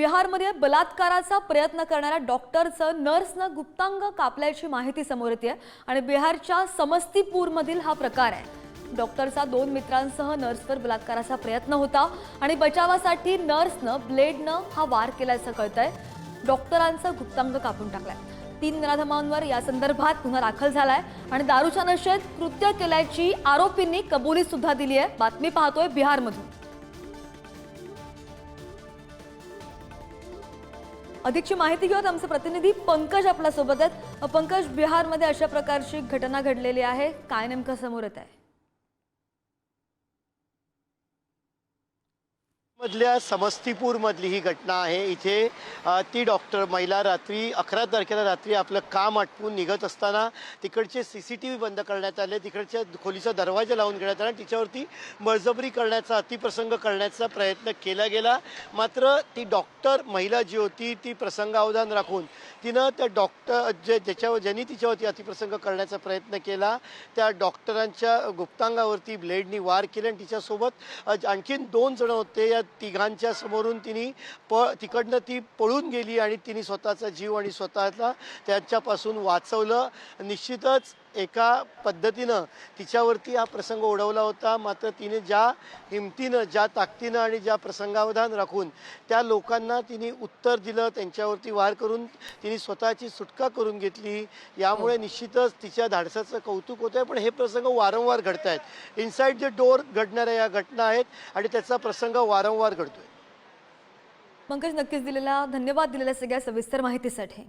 बिहारमध्ये बलात्काराचा प्रयत्न करणाऱ्या डॉक्टरचं नर्सनं गुप्तांग कापल्याची माहिती समोर येते आणि बिहारच्या समस्तीपूरमधील हा प्रकार आहे. डॉक्टरचा दोन मित्रांसह नर्सवर बलात्काराचा प्रयत्न होता. आणि बचावासाठी नर्सनं ब्लेडनं हा वार केल्याचं कळतंय. डॉक्टरांचं गुप्तांग कापून टाकलाय. तीन नराधमांवर या संदर्भात गुन्हा दाखल झालाय. आणि दारूच्या नशेत कृत्य केल्याची आरोपींनी कबुली सुद्धा दिली आहे बातमी पाहतोय बिहारमधून. अधिकची माहिती घेऊयात. आमचे प्रतिनिधी पंकज आपल्यासोबत आहेत. पंकज बिहारमध्ये अशा प्रकारची घटना घडलेली आहे. काय नेमकं समोर येत आहे? मधल्या समस्तीपूरमधली ही घटना आहे. इथे ती डॉक्टर महिला रात्री अकरा तारखेला रात्री आपलं काम आटपून निघत असताना तिकडचे सी सी टी व्ही बंद करण्यात आले. तिकडच्या खोलीचा दरवाजा लावून घेण्यात आला तिच्यावरती बळजबरी करण्याचा अतिप्रसंग करण्याचा प्रयत्न केला गेला. मात्र ती डॉक्टर महिला जी होती ती प्रसंगावधान राखून तिनं त्या डॉक्टर जे ज्याच्यावर ज्यांनी तिच्यावरती अतिप्रसंग करण्याचा प्रयत्न केला त्या डॉक्टरांच्या गुप्तांगावरती ब्लेडनी वार केले आणि तिच्यासोबत आणखीन दोन जण होते. या तिघांच्या समोरून तिने प तिकडनं ती पळून गेली आणि तिने स्वतःचा जीव आणि स्वतःला त्यांच्यापासून वाचवलं. निश्चितच एका पद्धतीनं तिच्यावरती हा प्रसंग ओढवला होता. मात्र तिने ज्या हिमतीनं ज्या ताकदीनं आणि ज्या प्रसंगावधान राखून त्या लोकांना तिने उत्तर दिलं त्यांच्यावरती वार करून तिने स्वतःची सुटका करून घेतली. यामुळे निश्चितच तिच्या धाडसाचं कौतुक होतं आहे. पण हे प्रसंग वारंवार घडत आहेत इनसाइड द डोअर घडणाऱ्या या घटना आहेत आणि त्याचा प्रसंग वारंवार घडतोय. पंकज नक्कीच दिलेला धन्यवाद दिलेल्या सगळ्या सविस्तर माहितीसाठी.